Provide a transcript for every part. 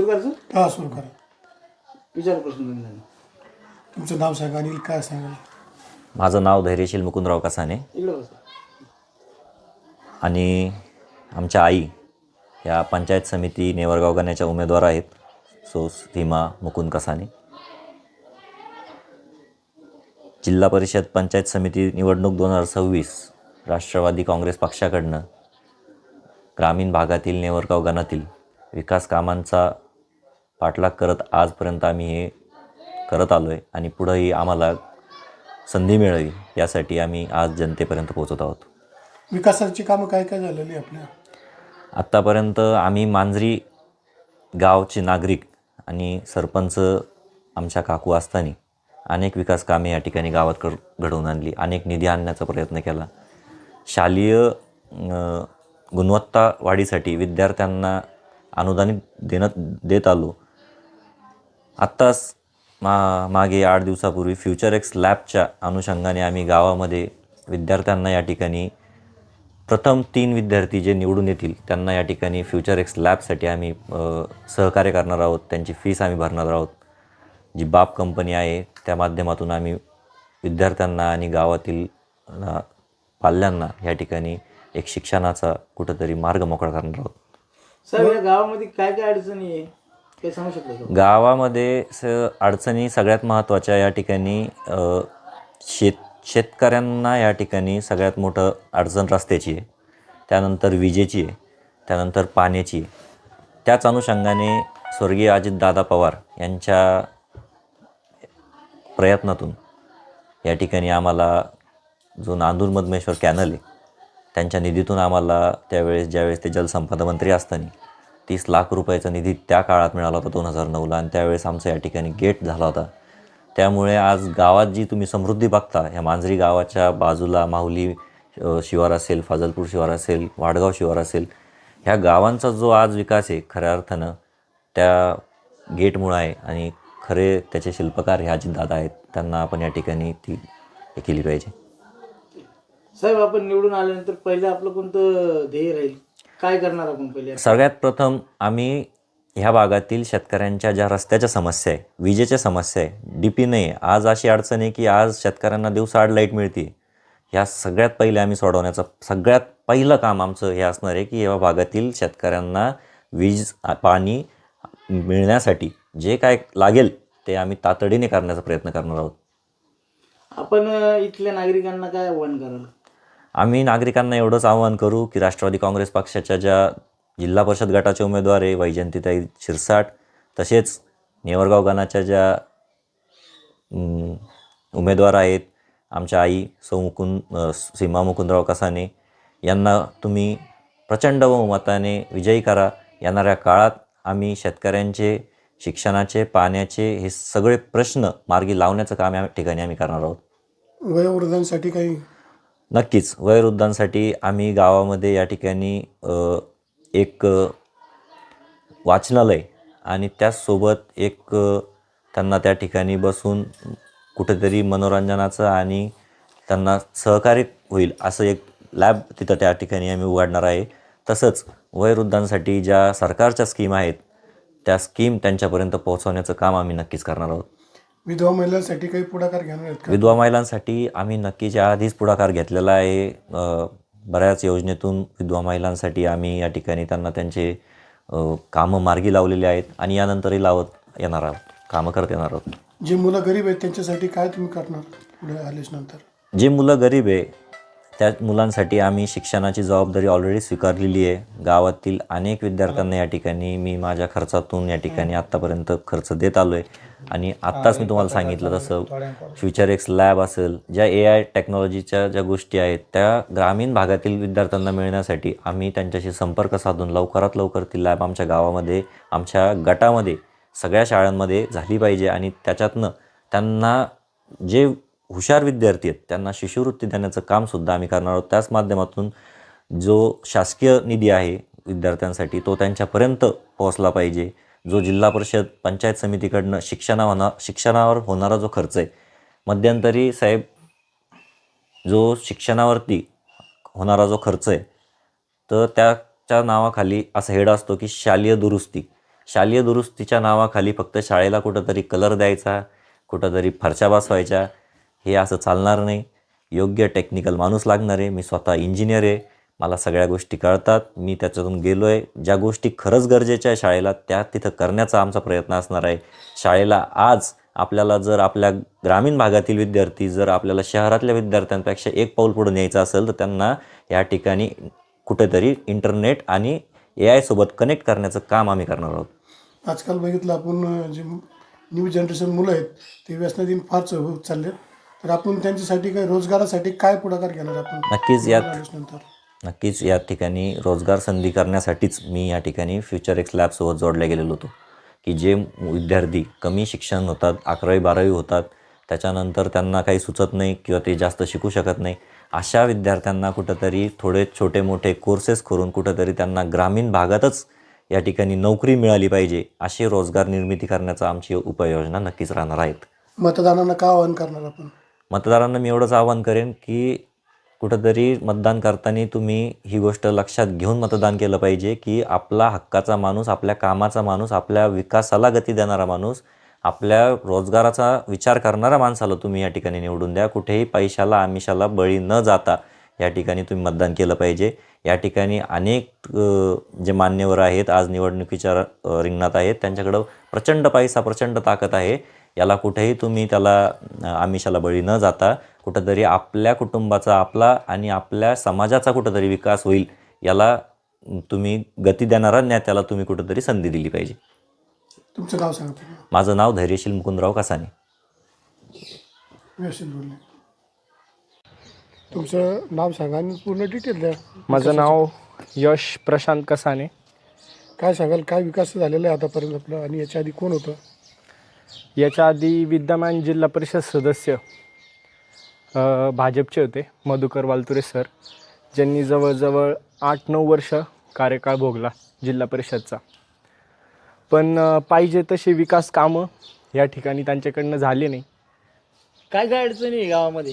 सुरू करायचं हा सुरू करा. विचार प्रश्न तुम्ही तुमचं नाव सांगा आणि काय सांगाल माझं नाव धैर्यशील मुकुंदराव कसाने. इकडे बसा. आणि आमच्या आई या पंचायत समिती नेवरगाव गण्याच्या उमेदवार आहेत सो सीमा मुकुंद कसाने. जिल्हा परिषद पंचायत समिती निवडणूक दोन हजार सव्वीस राष्ट्रवादी काँग्रेस पक्षाकडनं ग्रामीण भागातील नेवरगाव गणातील विकास कामांचा पाठलाग करत आजपर्यंत आम्ही हे करत आलो आहे आणि पुढंही आम्हाला संधी मिळावी यासाठी आम्ही आज जनतेपर्यंत पोहोचत आहोत. विकासाची कामं काय काय झालेली आपल्या? आत्तापर्यंत आम्ही मांजरी गावचे नागरिक आणि सरपंच आमच्या काकू असताना अनेक विकास कामे या ठिकाणी गावात कर घडवून आणली. अनेक निधी आणण्याचा प्रयत्न केला. शालेय गुणवत्ता वाढीसाठी विद्यार्थ्यांना अनुदानित देणं देत आलो. आत्ताच मा मागे आठ दिवसापूर्वी फ्युचर एक्स लॅबच्या अनुषंगाने आम्ही गावामध्ये विद्यार्थ्यांना या ठिकाणी प्रथम तीन विद्यार्थी जे निवडून येतील त्यांना या ठिकाणी फ्युचर एक्स लॅबसाठी आम्ही सहकार्य करणार आहोत. त्यांची फीस आम्ही भरणार आहोत. जी बाप कंपनी आहे त्या माध्यमातून आम्ही विद्यार्थ्यांना आणि गावातील पाल्यांना या ठिकाणी एक शिक्षणाचा कुठंतरी मार्ग मोकळा करणार आहोत. सर या गावामध्ये काय काय अडचणी आहे? ते सांगू गावामध्ये स अडचणी सगळ्यात महत्त्वाच्या या ठिकाणी शेत शेतकऱ्यांना या ठिकाणी सगळ्यात मोठं अडचण रस्त्याची आहे. त्यानंतर विजेची आहे. त्यानंतर पाण्याची आहे. त्याच अनुषंगाने स्वर्गीय अजितदादा पवार यांच्या प्रयत्नातून या ठिकाणी आम्हाला जो नांदूर मधमेश्वर कॅनल आहे त्यांच्या निधीतून आम्हाला त्यावेळेस ज्यावेळेस ते जलसंपदा मंत्री असताना तीस लाख रुपयाचा निधी त्या काळात मिळाला होता दोन हजार नऊला. आणि त्यावेळेस आमचा या ठिकाणी गेट झाला होता. त्यामुळे आज गावात जी तुम्ही समृद्धी बघता ह्या मांजरी गावाच्या बाजूला माहुली शिवार असेल फाजलपूर शिवार असेल वाडगाव शिवार असेल ह्या गावांचा जो आज विकास आहे खऱ्या अर्थानं त्या गेटमुळं आहे. आणि खरे त्याचे शिल्पकार हे अजितदादा आहेत त्यांना आपण या ठिकाणी ती हे केली पाहिजे. साहेब आपण निवडून आल्यानंतर पहिलं आपलं कोणतं ध्येय राहील? काय करणार आपण पहिले? सगळ्यात प्रथम आम्ही ह्या भागातील शेतकऱ्यांच्या ज्या रस्त्याच्या समस्या आहे विजेच्या समस्या आहे डी पी नाही आज अशी अडचण आहे की आज शेतकऱ्यांना दिवसाआड लाइट मिळते. ह्या सगळ्यात पहिले आम्ही सोडवण्याचं सगळ्यात पहिलं काम आमचं हे असणार आहे की या भागातील शेतकऱ्यांना वीज पाणी मिळण्यासाठी जे काय लागेल ते आम्ही तातडीने करण्याचा प्रयत्न करणार आहोत. आपण इथल्या नागरिकांना काय आव्हान कराल? आम्ही नागरिकांना एवढंच आवाहन करू की राष्ट्रवादी काँग्रेस पक्षाच्या ज्या जिल्हा परिषद गटाचे उमेदवार आहे वैजयंतीताई शिरसाट तसेच नेवरगाव गणाच्या ज्या उमेदवार आहेत आमच्या आई सौ मुकुंद सीमा मुकुंदराव कसाने यांना तुम्ही प्रचंड बहुमताने विजयी करा. येणाऱ्या काळात आम्ही शेतकऱ्यांचे शिक्षणाचे पाण्याचे हे सगळे प्रश्न मार्गी लावण्याचं काम या ठिकाणी आम्ही करणार आहोत. वयोवृद्धांसाठी काही नक्कीच. वयोवृद्धांसाठी आम्ही गावामध्ये या ठिकाणी एक वाचनालय आणि त्याचसोबत एक त्यांना त्या ठिकाणी बसून कुठेतरी मनोरंजनाचं आणि त्यांना सहकार्य होईल असं एक लॅब तिथं त्या ठिकाणी आम्ही उघडणार आहे. तसंच वयोवृद्धांसाठी ज्या सरकारच्या स्कीम आहेत त्या स्कीम त्यांच्यापर्यंत पोहोचवण्याचं काम आम्ही नक्कीच करणार आहोत. विधवा महिलांसाठी काही पुढाकार घेणार आहेत का? विधवा महिलांसाठी आम्ही नक्कीच या आधीच पुढाकार घेतलेला आहे. अ, बऱ्याच योजनेतून विधवा महिलांसाठी आम्ही या ठिकाणी त्यांना त्यांचे अ, कामं मार्गी लावलेले आहेत आणि यानंतरही लावत येणार आहोत कामं करत येणार आहोत. जे मुलं गरीब आहेत त्यांच्यासाठी काय तुम्ही करणार पुढे आलेच नंतर? जे मुलं गरीब आहे त्या मुलांसाठी आम्ही शिक्षणाची जबाबदारी ऑलरेडी स्वीकारलेली आहे. गावातील अनेक विद्यार्थ्यांना या ठिकाणी मी माझ्या खर्चातून या ठिकाणी आत्तापर्यंत खर्च देत आलो आहे आणि आत्ताच मी तुम्हाला सांगितलं तसं फ्युचर एक्स लॅब असेल ज्या ए आय टेक्नॉलॉजीच्या ज्या गोष्टी आहेत त्या ग्रामीण भागातील विद्यार्थ्यांना मिळण्यासाठी आम्ही त्यांच्याशी संपर्क साधून लवकरात लवकर ती लॅब आमच्या गावामध्ये आमच्या गटामध्ये सगळ्या शाळांमध्ये झाली पाहिजे आणि त्याच्यातनं त्यांना जे हुशार विद्यार्थी आहेत त्यांना शिष्यवृत्ती देण्याचं कामसुद्धा आम्ही करणार आहोत. त्याच माध्यमातून जो शासकीय निधी आहे विद्यार्थ्यांसाठी तो त्यांच्यापर्यंत पोहोचला पाहिजे. जो जिल्हा परिषद पंचायत समितीकडनं शिक्षणा होणार शिक्षणावर होणारा जो खर्च आहे मध्यंतरी साहेब जो शिक्षणावरती होणारा जो खर्च आहे तर त्याच्या नावाखाली असा हेड असतो की शालेय दुरुस्ती. शालेय दुरुस्तीच्या नावाखाली फक्त शाळेला कुठंतरी कलर द्यायचा कुठंतरी फरशा बसवायच्या हे असं चालणार नाही. योग्य टेक्निकल माणूस लागणार आहे. मी स्वतः इंजिनियर आहे. मला सगळ्या गोष्टी कळतात मी त्याच्यातून गेलो आहे ज्या गोष्टी खरंच गरजेच्या आहे शाळेला त्या तिथं करण्याचा आमचा प्रयत्न असणार आहे. शाळेला आज आपल्याला जर आपल्या ग्रामीण भागातील विद्यार्थी जर आपल्याला शहरातल्या विद्यार्थ्यांपेक्षा एक पाऊल पुढे न्यायचं असेल तर त्यांना या ठिकाणी कुठेतरी इंटरनेट आणि ए आयसोबत कनेक्ट करण्याचं काम आम्ही करणार आहोत. आजकाल बघितलं आपण जे न्यू जनरेशन मुलं आहेत ते व्यसनाधीन होत चालले तर आपण त्यांच्यासाठी काय रोजगारासाठी काय पुढाकार घेणार आपण? नक्कीच यात नंतर. नक्कीच या ठिकाणी रोजगार संधी करण्यासाठीच मी या ठिकाणी फ्युचर एक्स लॅबसोबत जोडल्या गेलेलो होतो. की जे विद्यार्थी कमी शिक्षण होतात अकरावी बारावी होतात त्याच्यानंतर त्यांना काही सुचत नाही किंवा ते जास्त शिकू शकत नाही अशा विद्यार्थ्यांना कुठंतरी थोडे छोटे मोठे कोर्सेस करून कुठंतरी त्यांना ग्रामीण भागातच या ठिकाणी नोकरी मिळाली पाहिजे अशी रोजगार निर्मिती करण्याचा आमची उपाययोजना नक्कीच राहणार आहेत. मतदारांना काय आवाहन करणार आपण? मतदारांना मी एवढंच आवाहन करेन की कुठंतरी मतदान करताना तुम्ही ही गोष्ट लक्षात घेऊन मतदान केलं पाहिजे की आपला हक्काचा माणूस आपल्या कामाचा माणूस आपल्या विकासाला गती देणारा माणूस आपल्या रोजगाराचा विचार करणारा माणसाला तुम्ही या ठिकाणी निवडून द्या. कुठेही पैशाला आमिषाला बळी न जाता या ठिकाणी तुम्ही मतदान केलं पाहिजे. या ठिकाणी अनेक जे मान्यवर आहेत आज निवडणुकीच्या रिंगणात आहेत त्यांच्याकडं प्रचंड पैसा प्रचंड ताकद आहे. याला कुठेही तुम्ही त्याला आमिषाला बळी न जाता कुठंतरी आपल्या कुटुंबाचा आपला आणि आपल्या समाजाचा कुठंतरी विकास होईल याला तुम्ही गती देणारा नेत्याला तुम्ही कुठंतरी संधी दिली पाहिजे. तुमचं नाव सांगा माझं नाव धैर्यशील मुकुंदराव कसाने. व्यवस्थित बोलले. तुमचं नाव सांगा आणि पूर्ण डिटेल द्या. माझं नाव यश प्रशांत कसाने. काय सांगाल काय विकास झालेला आहे आतापर्यंत आपलं आणि याच्या आधी कोण होतं? याच्या आधी विद्यमान जिल्हा परिषद सदस्य भाजपचे होते मधुकर वालतुरे सर. ज्यांनी जवळजवळ आठ नऊ वर्ष कार्यकाळ भोगला जिल्हा परिषदचा. पण पाहिजे तशी विकास कामं या ठिकाणी त्यांच्याकडनं झाली नाही. काय काय अडचणी आहे गावामध्ये?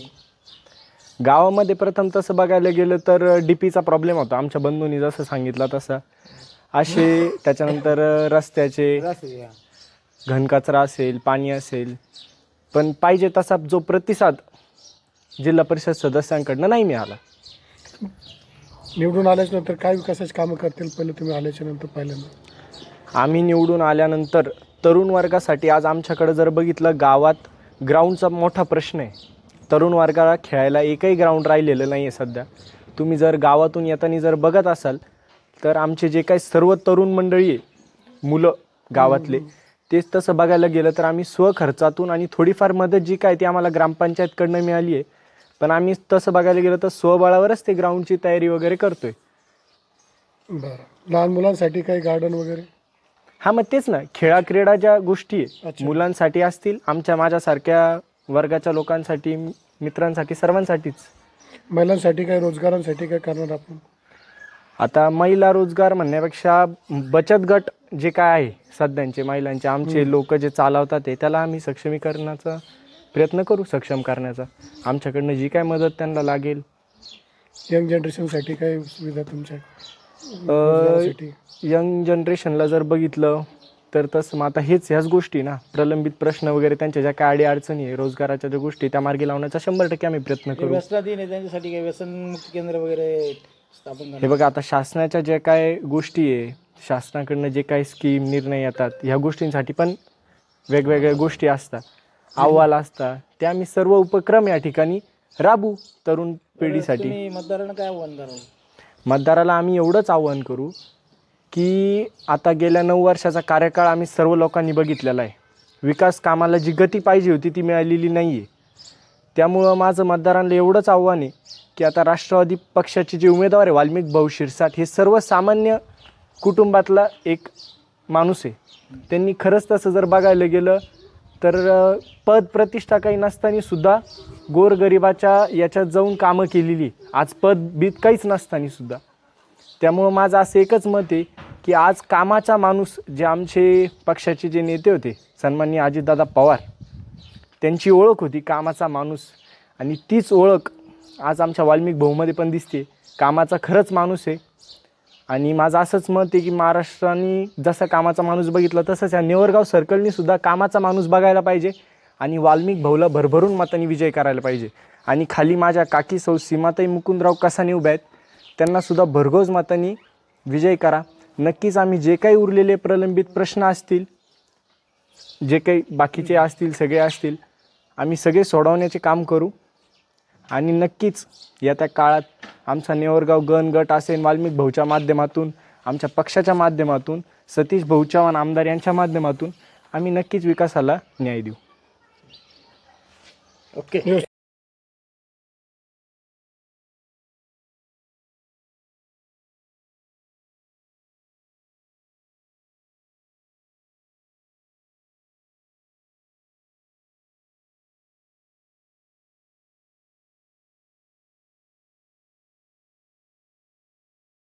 गावामध्ये प्रथम तसं बघायला गेलं तर डी पीचा प्रॉब्लेम होता. आमच्या बंधूंनी जसं सांगितलं तसं. असे त्याच्यानंतर रस्त्याचे? घनकचरा असेल पाणी असेल पण पाहिजे तसा जो प्रतिसाद जिल्हा परिषद सदस्यांकडनं नाही मिळाला. निवडून आल्याच्यानंतर काय विकासाची कामं करतील? पहिले तुम्ही आल्याच्यानंतर पहिल्यांदा. आम्ही निवडून आल्यानंतर तरुण वर्गासाठी आज आमच्याकडे जर बघितलं गावात ग्राउंडचा मोठा प्रश्न आहे. तरुण वर्गाला खेळायला एकही ग्राउंड राहिलेलं नाही आहे सध्या. तुम्ही जर गावातून येताना जर बघत असाल तर आमचे जे काही सर्व तरुण मंडळी आहे मुलं गावातले तेच तसं बघायला गेलं तर आम्ही स्वखर्चातून आणि थोडीफार मदत जी काय ती आम्हाला ग्रामपंचायतकडनं मिळाली आहे. पण आम्ही तसं बघायला गेलं तर स्वबळावरच ते ग्राउंडची तयारी वगैरे करतोय. बरं. लहान मुलांसाठी काही गार्डन वगैरे? हा मग तेच ना. खेळा क्रीडा ज्या गोष्टी आहे अच्छा. मुलांसाठी असतील आमच्या माझ्यासारख्या वर्गाच्या लोकांसाठी मित्रांसाठी सर्वांसाठीच. महिलांसाठी काय रोजगारांसाठी काय करणार आपण? आता महिला रोजगार म्हणण्यापेक्षा बचत गट जे काय आहे सध्यांचे महिलांचे आमचे लोक जे चालवतात ते त्याला आम्ही सक्षमीकरणाचा प्रयत्न करू सक्षम करण्याचा. आमच्याकडनं जी काय मदत त्यांना लागेल. यंग जनरेशनसाठी काय सुविधा तुमच्या? रोजगारासाठी यंग जनरेशनला जर बघितलं तर तसं मग आता हेच ह्याच गोष्टी ना प्रलंबित प्रश्न वगैरे त्यांच्या ज्या काय अडी अडचणी आहे रोजगाराच्या ज्या गोष्टी त्या मार्गी लावण्याचा शंभर टक्के आम्ही प्रयत्न जे करू. व्यसनाधीन आहे त्यांच्यासाठी काही व्यसनमुक्त केंद्र वगैरे स्थापन हे बघा आता शासनाच्या ज्या काय गोष्टी आहे शासनाकडनं जे काही स्कीम निर्णय येतात ह्या गोष्टींसाठी पण वेगवेगळ्या गोष्टी असतात. अहवाल असतात. ते आम्ही सर्व उपक्रम या ठिकाणी राबू तरुण पिढीसाठी. तुम्ही मतदारांना काय आव्हान कराल? मतदाराला आम्ही एवढंच आव्हान करू की आता गेल्या नऊ वर्षाचा कार्यकाळ आम्ही सर्व लोकांनी बघितलेला आहे. विकास कामाला जी गती पाहिजे होती ती मिळालेली नाही आहे त्यामुळं माझं मतदारांना एवढंच आव्हान आहे की आता राष्ट्रवादी पक्षाचे जे उमेदवार आहे वाल्मिक भाऊ शिरसाट हे सर्वसामान्य कुटुंबातला एक माणूस आहे. त्यांनी खरंच तसं जर बघायला गेलं तर पद प्रतिष्ठा काही नसताना सुद्धा गोरगरिबाच्या याच्यात जाऊन कामं केलेली. आज पद बीत काहीच नसताना सुद्धा. त्यामुळं माझं असं एकच मत आहे की आज कामाचा माणूस जे आमचे पक्षाचे जे नेते होते सन्माननीय अजितदादा पवार त्यांची ओळख होती कामाचा माणूस. आणि तीच ओळख आज आमच्या वाल्मिक भाऊमध्ये पण दिसते. कामाचा खरंच माणूस आहे. आणि माझं असंच मत आहे की महाराष्ट्राने जसा कामाचा माणूस बघितला तसंच या नेवरगाव सर्कलनी सुद्धा कामाचा माणूस बघायला पाहिजे आणि वाल्मिक भाऊला भरभरून मतांनी विजय करायला पाहिजे. आणि खाली माझ्या काकी सौ सीमाताई मुकुंदराव कसाने उभ्या आहेत. त्यांनासुद्धा भरघोस मतांनी विजय करा. नक्कीच आम्ही जे काही उरलेले प्रलंबित प्रश्न असतील जे काही बाकीचे असतील सगळे असतील आम्ही सगळे सोडवण्याचे काम करू. आणि नक्कीच येत्या काळात आमचा नेवरगाव गण गट असेल वाल्मिक भाऊच्या माध्यमातून आमच्या पक्षाच्या माध्यमातून सतीश भाऊ चव्हाण आमदार यांच्या माध्यमातून आम्ही नक्कीच विकासाला न्याय देऊ. ओके